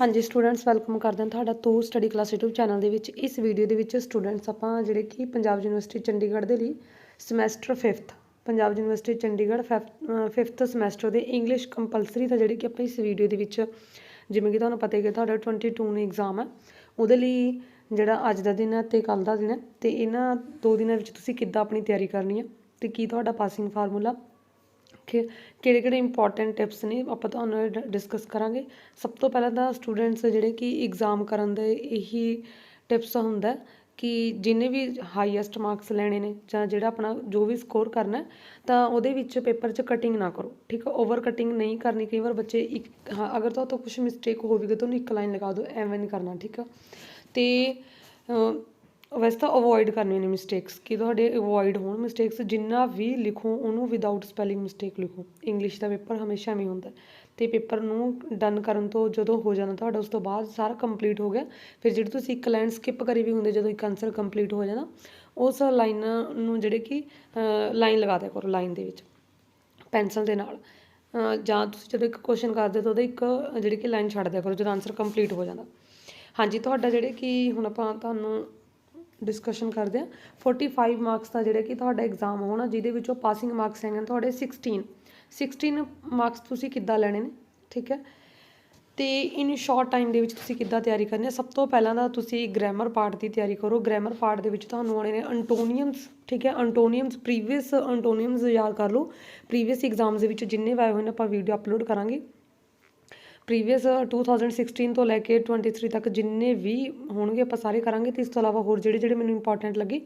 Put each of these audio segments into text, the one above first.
ਹਾਂਜੀ students welcome ਕਰਦੇ ਹਾਂ ਤੁਹਾਡਾ ਤੂ ਸਟੱਡੀ ਕਲਾਸ YouTube ਚੈਨਲ ਦੇ ਵਿੱਚ। ਇਸ ਵੀਡੀਓ ਦੇ ਵਿੱਚ ਸਟੂਡੈਂਟਸ ਆਪਾਂ ਜਿਹੜੇ ਕਿ ਪੰਜਾਬ ਯੂਨੀਵਰਸਿਟੀ ਚੰਡੀਗੜ੍ਹ ਦੇ ਲਈ semester 5th Punjab university Chandigarh 5th semester ਦੇ ਇੰਗਲਿਸ਼ ਕੰਪਲਸਰੀ ਦਾ ਜਿਹੜੀ ਕਿ ਆਪਾਂ ਇਸ ਵੀਡੀਓ ਦੇ ਵਿੱਚ, ਜਿਵੇਂ ਕਿ ਤੁਹਾਨੂੰ ਪਤਾ ਹੀ ਹੈ ਤੁਹਾਡਾ 22 ਨੂੰ ਐਗਜ਼ਾਮ ਹੈ। ਉਹਦੇ ਲਈ ਜਿਹੜਾ ਅੱਜ ਦਾ ਦਿਨ ਹੈ ਤੇ ਕੱਲ ਦਾ ਦਿਨ ਹੈ, ਤੇ ਇਹਨਾਂ ਦੋ ਦਿਨਾਂ ਵਿੱਚ ਤੁਸੀਂ ਕਿੱਦਾਂ ਆਪਣੀ ਤਿਆਰੀ ਕਰਨੀ ਹੈ ਤੇ ਕੀ ਤੁਹਾਡਾ ਪਾਸਿੰਗ ਫਾਰਮੂਲਾ ਕਿਹੜੇ ਕਿਹੜੇ ਇੰਪੋਰਟੈਂਟ ਟਿਪਸ ਨੇ, ਆਪਾਂ ਤੁਹਾਨੂੰ ਡਿਸਕਸ ਕਰਾਂਗੇ। ਸਭ ਤੋਂ ਪਹਿਲਾਂ ਤਾਂ ਸਟੂਡੈਂਟਸ ਜਿਹੜੇ ਕਿ ਐਗਜ਼ਾਮ ਕਰਨ ਦੇ ਇਹੀ ਟਿਪਸ ਹੁੰਦਾ ਕਿ ਜਿਨੇ ਵੀ ਹਾਈਐਸਟ ਮਾਰਕਸ ਲੈਣੇ ਨੇ ਜਾਂ ਜਿਹੜਾ ਆਪਣਾ ਜੋ ਵੀ ਸਕੋਰ ਕਰਨਾ ਤਾਂ ਉਹਦੇ ਵਿੱਚ ਪੇਪਰ 'ਚ ਕਟਿੰਗ ਨਾ ਕਰੋ। ਠੀਕ ਹੈ ਓਵਰ ਕਟਿੰਗ ਨਹੀਂ ਕਰਨੀ, ਕਈ ਵਾਰ ਬੱਚੇ ਇੱਕ, ਹਾਂ, ਅਗਰ ਤਾਂ ਉਹ ਤੋਂ ਕੁਝ ਮਿਸਟੇਕ ਹੋਵੇਗੀ ਤਾਂ ਉਹਨੂੰ ਇੱਕ ਲਾਈਨ ਲਗਾ ਦਿਓ, ਐਵੇਂ ਨਹੀਂ ਕਰਨਾ, ਠੀਕ ਆ ਤੇ ਵੈਸੇ ਤਾਂ ਅਵੋਇਡ ਕਰਨੀਆਂ ਨੇ ਮਿਸਟੇਕਸ ਕਿ ਤੁਹਾਡੇ ਅਵੋਇਡ ਹੋਣ ਮਿਸਟੇਕਸ ਜਿੰਨਾ ਵੀ ਲਿਖੋ, ਉਹਨੂੰ ਵਿਦਆਊਟ ਸਪੈਲਿੰਗ ਮਿਸਟੇਕ ਲਿਖੋ। ਇੰਗਲਿਸ਼ ਦਾ ਪੇਪਰ ਹਮੇਸ਼ਾ ਐਵੇਂ ਹੁੰਦਾ। ਅਤੇ ਪੇਪਰ ਨੂੰ ਡਨ ਕਰਨ ਤੋਂ ਜਦੋਂ ਹੋ ਜਾਂਦਾ ਤੁਹਾਡਾ, ਉਸ ਤੋਂ ਬਾਅਦ ਸਾਰਾ ਕੰਪਲੀਟ ਹੋ ਗਿਆ। ਫਿਰ ਜਿਹੜੀ ਤੁਸੀਂ ਇੱਕ ਲਾਈਨ ਸਕਿਪ ਕਰੀ ਵੀ ਹੁੰਦੇ, ਜਦੋਂ ਇੱਕ ਆਨਸਰ ਕੰਪਲੀਟ ਹੋ ਜਾਂਦਾ, ਉਸ ਲਾਈਨ ਨੂੰ ਜਿਹੜੇ ਕਿ ਲਾਈਨ ਲਗਾ ਦਿਆ ਕਰੋ ਲਾਈਨ ਦੇ ਵਿੱਚ ਪੈਨਸਲ ਦੇ ਨਾਲ। ਜਾਂ ਤੁਸੀਂ ਜਦੋਂ ਇੱਕ ਕੁਐਸਚਨ ਕਰਦੇ ਤਾਂ ਉਹਦੇ ਇੱਕ ਜਿਹੜੀ ਕਿ ਲਾਈਨ ਛੱਡ ਦਿਆ ਕਰੋ, ਜਦੋਂ ਆਨਸਰ ਕੰਪਲੀਟ ਹੋ ਜਾਂਦਾ। ਹਾਂਜੀ, ਤੁਹਾਡਾ ਜਿਹੜੇ ਕਿ ਹੁਣ ਆਪਾਂ ਤੁਹਾਨੂੰ ਡਿਸਕਸ਼ਨ ਕਰਦੇ ਹਾਂ। 45 ਮਾਰਕਸ ਦਾ ਜਿਹੜਾ ਕਿ ਤੁਹਾਡਾ ਐਗਜ਼ਾਮ ਹੋਣਾ, ਜਿਹਦੇ ਵਿੱਚੋਂ ਪਾਸਿੰਗ ਮਾਰਕਸ ਹੈਗੇ ਨੇ ਤੁਹਾਡੇ 16 16 ਮਾਰਕਸ ਤੁਸੀਂ ਕਿੱਦਾਂ ਲੈਣੇ ਨੇ? ਠੀਕ ਹੈ। ਤੇ ਇਨ ਸ਼ਾਰਟ ਟਾਈਮ ਦੇ ਵਿੱਚ ਤੁਸੀਂ ਕਿੱਦਾਂ ਤਿਆਰੀ ਕਰਨੀ ਹੈ? ਸਭ ਤੋਂ ਪਹਿਲਾਂ ਤਾਂ ਤੁਸੀਂ ਗ੍ਰਾਮਰ ਪਾਰਟ ਦੀ ਤਿਆਰੀ ਕਰੋ। ਗ੍ਰਾਮਰ ਪਾਰਟ ਦੇ ਵਿੱਚ ਤੁਹਾਨੂੰ ਆਉਣੇ ਨੇ ਅੰਟੋਨੀਅਮਸ ਠੀਕ ਹੈ। ਅੰਟੋਨੀਅਮਸ ਪ੍ਰੀਵੀਅਸ ਅੰਟੋਨੀਅਮਸ ਯਾਦ ਕਰ ਲਓ। ਪ੍ਰੀਵੀਅਸ ਐਗਜ਼ਾਮਸ ਦੇ ਵਿੱਚ ਜਿੰਨੇ ਵੀ ਆਏ ਹੋਏ ਨੇ ਆਪਾਂ ਵੀਡੀਓ ਅਪਲੋਡ ਕਰਾਂਗੇ। ਪ੍ਰੀਵੀਅਸ 2016 ਤੋਂ ਲੈ ਕੇ 23 ਤੱਕ ਜਿੰਨੇ ਵੀ ਹੋਣਗੇ ਆਪਾਂ ਸਾਰੇ ਕਰਾਂਗੇ ਤੇ ਇਸ ਤੋਂ ਇਲਾਵਾ ਹੋਰ ਜਿਹੜੇ ਜਿਹੜੇ ਮੈਨੂੰ ਇੰਪੋਰਟੈਂਟ ਲੱਗੇ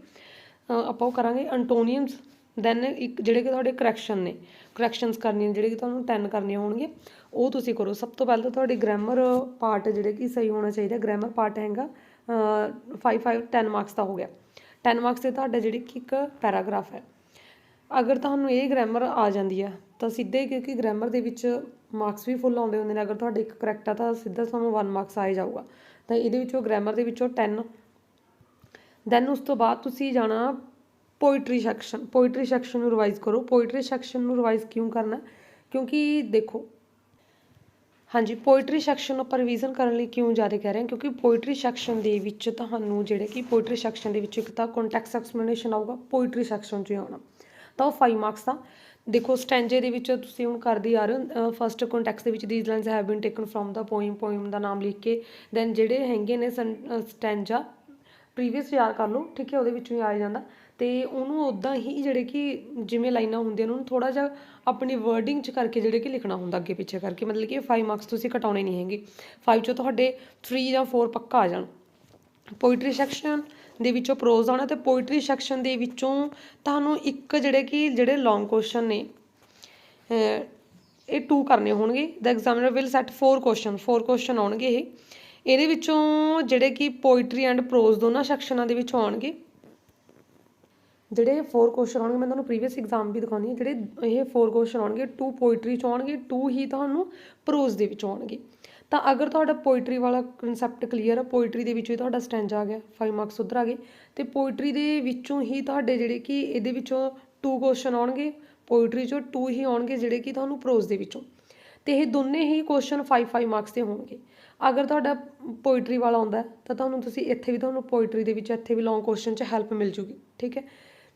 ਆਪਾਂ ਉਹ ਕਰਾਂਗੇ ਅੰਟੋਨੀਅਮਸ ਦੈਨ ਇੱਕ ਜਿਹੜੇ ਕਿ ਤੁਹਾਡੇ ਕਰੈਕਸ਼ਨ ਨੇ ਕਰੈਕਸ਼ਨਸ ਕਰਨੀਆਂ ਨੇ, ਜਿਹੜੇ ਕਿ ਤੁਹਾਨੂੰ 10 ਕਰਨੀਆਂ ਹੋਣਗੇ ਉਹ ਤੁਸੀਂ ਕਰੋ। ਸਭ ਤੋਂ ਪਹਿਲਾਂ ਤਾਂ ਤੁਹਾਡੀ ਗ੍ਰਾਮਰ ਪਾਰਟ ਜਿਹੜੇ ਕਿ ਸਹੀ ਹੋਣਾ ਚਾਹੀਦਾ ਗ੍ਰਾਮਰ ਪਾਰਟ ਹੈਗਾ 5 5 10 ਮਾਰਕਸ ਦਾ ਹੋ ਗਿਆ। 10 ਮਾਰਕਸ ਤੇ ਤੁਹਾਡਾ ਜਿਹੜੀ ਕਿ ਇੱਕ ਪੈਰਾਗ੍ਰਾਫ ਹੈ। ਅਗਰ ਤੁਹਾਨੂੰ ਇਹ ਗ੍ਰਾਮਰ ਆ ਜਾਂਦੀ ਹੈ ਤਾਂ ਸਿੱਧੇ ਕਿਉਂਕਿ ਗ੍ਰਾਮਰ ਦੇ ਵਿੱਚ ਮਾਰਕਸ ਵੀ ਫੁੱਲ ਆਉਂਦੇ ਹੁੰਦੇ ਨੇ, ਅਗਰ ਤੁਹਾਡੇ ਇੱਕ ਕਰੈਕਟ ਆ ਤਾਂ ਸਿੱਧਾ ਤੁਹਾਨੂੰ 1 ਮਾਰਕਸ ਆ ਜਾਊਗਾ। ਤਾਂ ਇਹਦੇ ਵਿੱਚੋਂ ਗ੍ਰਾਮਰ ਦੇ ਵਿੱਚੋਂ 10 ਦੈਨ ਉਸ ਤੋਂ ਬਾਅਦ ਤੁਸੀਂ ਜਾਣਾ ਪੋਇਟਰੀ ਸੈਕਸ਼ਨ ਪੋਇਟਰੀ ਸੈਕਸ਼ਨ ਨੂੰ ਰਿਵਾਈਜ਼ ਕਰੋ। ਪੋਇਟਰੀ ਸੈਕਸ਼ਨ ਨੂੰ ਰਿਵਾਈਜ਼ ਕਿਉਂ ਕਰਨਾ? ਕਿਉਂਕਿ ਦੇਖੋ, ਹਾਂਜੀ ਪੋਇਟਰੀ ਸੈਕਸ਼ਨ ਨੂੰ ਆਪਾਂ ਰਿਵੀਜ਼ਨ ਕਰਨ ਲਈ ਕਿਉਂ ਜ਼ਿਆਦਾ ਕਹਿ ਰਹੇ ਹਾਂ? ਕਿਉਂਕਿ ਪੋਇਟਰੀ ਸੈਕਸ਼ਨ ਦੇ ਵਿੱਚ ਤੁਹਾਨੂੰ ਜਿਹੜੇ ਕਿ ਪੋਇਟਰੀ ਸੈਕਸ਼ਨ ਦੇ ਵਿੱਚ ਇੱਕ ਤਾਂ ਕੰਟੈਕਸਟ ਐਕਸਪਲੇਨੇਸ਼ਨ ਆਊਗਾ ਪੋਇਟਰੀ ਸੈਕਸ਼ਨ 'ਚ ਹੀ ਆਉਣਾ। ਤਾਂ ਉਹ 5 ਮਾਰਕਸ ਦਾ ਦੇਖੋ, ਸਟੈਂਜੇ ਦੇ ਵਿੱਚ ਤੁਸੀਂ ਹੁਣ ਕਰਦੇ ਆ ਰਹੇ ਹੋ ਫਸਟ ਕੰਟੈਕਸਟ ਦੇ ਵਿੱਚ these lines have been taken from the poem poem ਦਾ ਨਾਮ ਲਿਖ ਕੇ ਦੈਨ ਜਿਹੜੇ ਹੈਗੇ ਨੇ ਸਟੈਂਜਾ ਪ੍ਰੀਵੀਅਸ ਯਾਦ ਕਰ ਲਓ ਠੀਕ ਹੈ, ਉਹਦੇ ਵਿੱਚੋਂ ਹੀ ਆ ਜਾਂਦਾ। ਤੇ ਉਹਨੂੰ ਉਦਾਂ ਹੀ ਜਿਹੜੇ ਕਿ ਜਿਵੇਂ ਲਾਈਨਾਂ ਹੁੰਦੀਆਂ ਨੇ, ਉਹਨੂੰ ਥੋੜਾ ਜਿਹਾ ਆਪਣੀ ਵਰਡਿੰਗ ਚ ਕਰਕੇ ਜਿਹੜੇ ਕਿ ਲਿਖਣਾ ਹੁੰਦਾ ਅੱਗੇ ਪਿੱਛੇ ਕਰਕੇ। ਮਤਲਬ ਕਿ 5 ਮਾਰਕਸ ਤੁਸੀਂ ਘਟਾਉਣੇ ਨਹੀਂ ਹੈਗੇ। 5 ਚੋਂ ਤੁਹਾਡੇ 3 ਜਾਂ 4 ਪੱਕਾ ਆ ਜਾਣ। ਪੋਇਟਰੀ ਸੈਕਸ਼ਨ ਦੇ ਵਿੱਚੋਂ ਪ੍ਰੋਜ਼ ਆਉਣਾ ਤੇ ਪੋਇਟਰੀ ਸੈਕਸ਼ਨ ਦੇ ਵਿੱਚੋਂ ਤੁਹਾਨੂੰ ਇੱਕ ਜਿਹੜੇ ਕਿ ਜਿਹੜੇ ਲੌਂਗ ਕੁਐਸਚਨ ਨੇ ਇਹ ਟੂ ਕਰਨੇ ਹੋਣਗੇ। The examiner will set 4 question 4 question ਆਉਣਗੇ ਇਹ। ਇਹਦੇ ਵਿੱਚੋਂ ਜਿਹੜੇ ਕਿ ਪੋਇਟਰੀ ਐਂਡ ਪ੍ਰੋਜ਼ ਦੋਨਾਂ ਸੈਕਸ਼ਨਾਂ ਦੇ ਵਿੱਚੋਂ ਆਉਣਗੇ। ਜਿਹੜੇ 4 ਕੁਐਸਚਨ ਆਉਣਗੇ, ਮੈਂ ਤੁਹਾਨੂੰ ਪ੍ਰੀਵੀਅਸ ਐਗਜ਼ਾਮ ਵੀ ਦਿਖਾਉਂਦੀ ਹਾਂ, ਜਿਹੜੇ ਇਹ 4 ਕੁਐਸਚਨ ਆਉਣਗੇ 2 ਪੋਇਟਰੀ ਚ ਆਉਣਗੇ 2 ਹੀ ਤੁਹਾਨੂੰ ਪ੍ਰੋਜ਼ ਦੇ ਵਿੱਚ ਆਉਣਗੇ। ਤਾਂ ਅਗਰ ਤੁਹਾਡਾ ਪੋਇਟਰੀ ਵਾਲਾ ਕਨਸੈਪਟ ਕਲੀਅਰ ਆ ਪੋਇਟਰੀ ਦੇ ਵਿੱਚੋਂ ਹੀ ਤੁਹਾਡਾ ਸਟੈਂਜ ਆ ਗਿਆ 5 ਮਾਰਕਸ ਉਧਰ ਆ ਗਏ, ਤੇ ਪੋਇਟਰੀ ਦੇ ਵਿੱਚੋਂ ਹੀ ਤੁਹਾਡੇ ਜਿਹੜੇ ਕਿ ਇਹਦੇ ਵਿੱਚੋਂ ਟੂ ਕੁਐਸਚਨ ਆਉਣਗੇ ਪੋਇਟਰੀ ਚੋਂ ਟੂ ਹੀ ਆਉਣਗੇ ਜਿਹੜੇ ਕਿ ਤੁਹਾਨੂੰ ਪ੍ਰੋਜ਼ ਦੇ ਵਿੱਚੋਂ। ਤੇ ਇਹ ਦੋਨੇ ਹੀ ਕੁਐਸਚਨ 5-5 ਮਾਰਕਸ ਦੇ ਹੋਣਗੇ। ਅਗਰ ਤੁਹਾਡਾ ਪੋਇਟਰੀ ਵਾਲਾ ਆਉਂਦਾ ਤਾਂ ਤੁਹਾਨੂੰ ਤੁਸੀਂ ਇੱਥੇ ਵੀ ਤੁਹਾਨੂੰ ਪੋਇਟਰੀ ਦੇ ਵਿੱਚ ਇੱਥੇ ਵੀ ਲੌਂਗ ਕੁਐਸਚਨ 'ਚ ਹੈਲਪ ਮਿਲ ਜੂਗੀ, ਠੀਕ ਹੈ?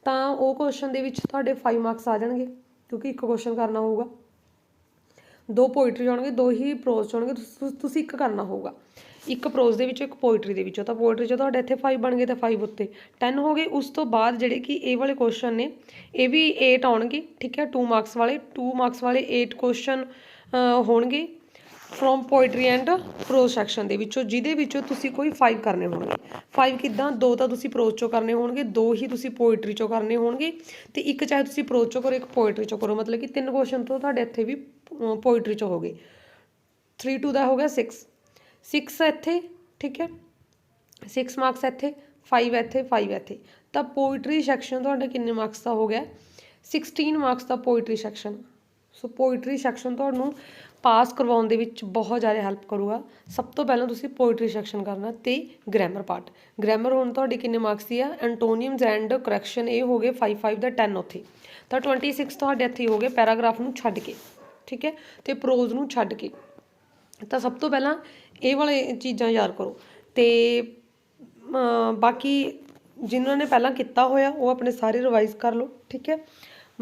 ਤਾਂ ਉਹ ਕੁਐਸਚਨ ਦੇ ਵਿੱਚ ਤੁਹਾਡੇ 5 ਮਾਰਕਸ ਆ ਜਾਣਗੇ, ਕਿਉਂਕਿ ਇੱਕ ਕੁਐਸਚਨ ਕਰਨਾ ਹੋਊਗਾ। ਦੋ ਪੋਇਟਰੀ ਆਉਣਗੇ ਦੋ ਹੀ ਪ੍ਰੋਜ਼ ਆਉਣਗੇ ਤੁਸੀਂ ਇੱਕ ਕਰਨਾ ਹੋਊਗਾ। ਇੱਕ ਪ੍ਰੋਜ਼ ਦੇ ਵਿੱਚੋਂ, ਇੱਕ ਪੋਇਟਰੀ ਦੇ ਵਿੱਚੋਂ। ਤਾਂ ਪੋਇਟਰੀ 'ਚ ਤੁਹਾਡੇ ਇੱਥੇ 5 ਬਣ ਗਏ ਤਾਂ 5 ਉੱਤੇ। 10 ਹੋ ਗਏ, ਉਸ ਤੋਂ ਬਾਅਦ ਜਿਹੜੇ ਕਿ ਇਹ ਵਾਲੇ ਕੁਐਸਚਨ ਨੇ, ਇਹ ਵੀ 8 ਆਉਣਗੇ, ਠੀਕ ਹੈ? 2 ਮਾਰਕਸ ਵਾਲੇ 2 ਮਾਰਕਸ ਵਾਲੇ 8 ਕੁਐਸਚਨ ਹੋਣਗੇ from poetry and prose section ਦੇ ਵਿੱਚੋਂ, ਜਿਹਦੇ ਵਿੱਚੋਂ ਤੁਸੀਂ ਕੋਈ 5 ਕਰਨੇ ਹੋਣਗੇ। 5 ਕਿੱਦਾਂ? ਦੋ ਤਾਂ ਤੁਸੀਂ ਪ੍ਰੋਜ਼ ਚੋਂ ਕਰਨੇ ਹੋਣਗੇ, ਦੋ ਹੀ ਤੁਸੀਂ ਪੋਇਟਰੀ ਚੋਂ ਕਰਨੇ ਹੋਣਗੇ। ਤੇ ਇੱਕ ਚਾਹੇ ਤੁਸੀਂ ਪ੍ਰੋਜ਼ ਚੋਂ ਕਰੋ, ਇੱਕ ਪੋਇਟਰੀ ਚੋਂ ਕਰੋ। ਮਤਲਬ ਕਿ ਤਿੰਨ ਕੁਐਸਚਨ ਤੋਂ ਤੁਹਾਡੇ ਇੱਥੇ ਵੀ ਪੋਇਟਰੀ ਚੋਂ ਹੋ ਗਏ। 3 2 ਦਾ ਹੋ ਗਿਆ 6 6 ਇੱਥੇ, ਠੀਕ ਹੈ? 6 ਮਾਰਕਸ ਇੱਥੇ 5 ਇੱਥੇ 5 ਇੱਥੇ। ਤਾਂ ਪੋਇਟਰੀ ਸੈਕਸ਼ਨ ਤੁਹਾਡਾ ਕਿੰਨੇ ਮਾਰਕਸ ਦਾ ਹੋ ਗਿਆ? 16 ਮਾਰਕਸ ਦਾ poetry section so poetry section ਤੁਹਾਨੂੰ ਪਾਸ ਕਰਵਾਉਣ ਦੇ ਵਿੱਚ ਬਹੁਤ ਜ਼ਿਆਦਾ ਹੈਲਪ ਕਰੂਗਾ। ਸਭ ਤੋਂ ਪਹਿਲਾਂ ਤੁਸੀਂ ਪੋਇਟਰੀ ਸੈਕਸ਼ਨ ਕਰਨਾ ਤੇ ਗ੍ਰਾਮਰ ਪਾਰਟ ਗ੍ਰਾਮਰ ਹੁਣ ਤੁਹਾਡੀ ਕਿੰਨੇ ਮਾਰਕਸ ਦੀ ਆ? ਐਂਟੋਨੀਅਮਸ ਐਂਡ ਕਰੈਕਸ਼ਨ ਇਹ ਹੋ ਗਏ 5 5 ਦਾ 10 ਉੱਥੇ। ਤਾਂ 26 ਤੁਹਾਡੇ ਇੱਥੇ ਹੀ ਹੋ ਗਏ, ਪੈਰਾਗ੍ਰਾਫ ਨੂੰ ਛੱਡ ਕੇ। ਠੀਕ ਹੈ? ਤੇ ਪ੍ਰੋਜ਼ ਨੂੰ ਛੱਡ ਕੇ। ਤਾਂ ਸਭ ਤੋਂ ਪਹਿਲਾਂ ਇਹ ਵਾਲੇ ਚੀਜ਼ਾਂ ਯਾਦ ਕਰੋ। ਤੇ ਬਾਕੀ ਜਿਨ੍ਹਾਂ ਨੇ ਪਹਿਲਾਂ ਕੀਤਾ ਹੋਇਆ, ਉਹ ਆਪਣੇ ਸਾਰੇ ਰਿਵਾਈਜ਼ ਕਰ ਲਓ, ਠੀਕ ਹੈ?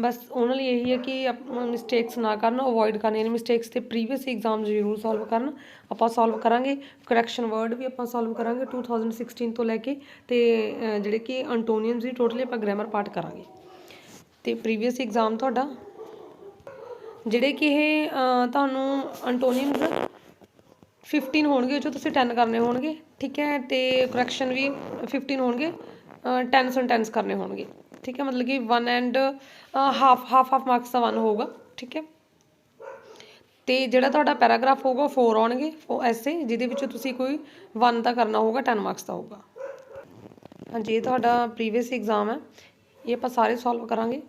ਬਸ ਉਹਨਾਂ ਲਈ ਇਹੀ ਹੈ ਕਿ ਮਿਸਟੇਕਸ ਨਾ ਕਰਨ ਅਵੋਇਡ ਕਰਨੀਆਂ ਇਹ ਮਿਸਟੇਕਸ ਤੇ ਪ੍ਰੀਵੀਅਸ ਐਗਜ਼ਾਮ ਜ਼ਰੂਰ ਸੋਲਵ ਕਰਨ। ਆਪਾਂ ਸੋਲਵ ਕਰਾਂਗੇ। ਕਰੈਕਸ਼ਨ ਵਰਡ ਵੀ ਆਪਾਂ ਸੋਲਵ ਕਰਾਂਗੇ 2016 ਤੋਂ ਲੈ ਕੇ। ਤੇ ਜਿਹੜੇ ਕਿ ਅੰਟੋਨੀਅਮਸ ਦੀ ਟੋਟਲੀ ਆਪਾਂ ਗ੍ਰਾਮਰ ਪਾਰਟ ਕਰਾਂਗੇ। ਤੇ ਪ੍ਰੀਵੀਅਸ ਐਗਜ਼ਾਮ ਤੁਹਾਡਾ ਜਿਹੜੇ ਕਿ ਇਹ ਤੁਹਾਨੂੰ ਅੰਟੋਨੀਅਮਸ 15 ਹੋਣਗੇ, ਉਹ 'ਚੋਂ ਤੁਸੀਂ 10 ਕਰਨੇ ਹੋਣਗੇ, ਠੀਕ ਹੈ? ਤੇ ਕਰੈਕਸ਼ਨ ਵੀ 15 ਹੋਣਗੇ 10 ਸੈਂਟੈਂਸ ਕਰਨੇ ਹੋਣਗੇ, ਠੀਕ ਹੈ? ਮਤਲਬ ਕਿ 1 and half half half marks ਦਾ 1 ਹੋਊਗਾ, ਠੀਕ ਹੈ? ਤੇ ਜਿਹੜਾ ਤੁਹਾਡਾ ਪੈਰਾਗ੍ਰਾਫ ਹੋਊਗਾ 4 ਆਉਣਗੇ, ਉਹ ਐਸੇ, ਜਿਹਦੇ ਵਿੱਚੋਂ ਤੁਸੀਂ ਕੋਈ 1 ਦਾ ਕਰਨਾ ਹੋਊਗਾ 10 ਮਾਰਕਸ ਦਾ ਹੋਊਗਾ। ਹਾਂਜੀ, ਇਹ ਤੁਹਾਡਾ ਪ੍ਰੀਵੀਅਸ ਐਗਜ਼ਾਮ ਹੈ। ਇਹ ਆਪਾਂ ਸਾਰੇ ਸੋਲਵ ਕਰਾਂਗੇ।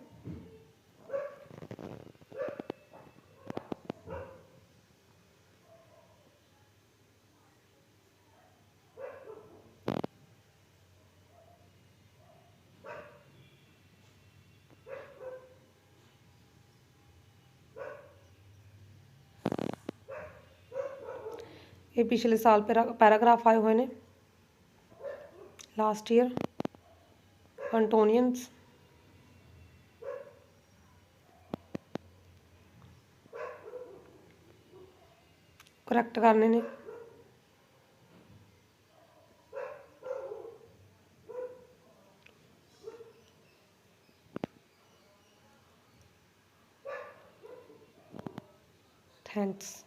ये पिछले साल पैरा, पैराग्राफ आए हुए ने। लास्ट ईयर कंटोनियंस करेक्ट करने ने। थैंक्स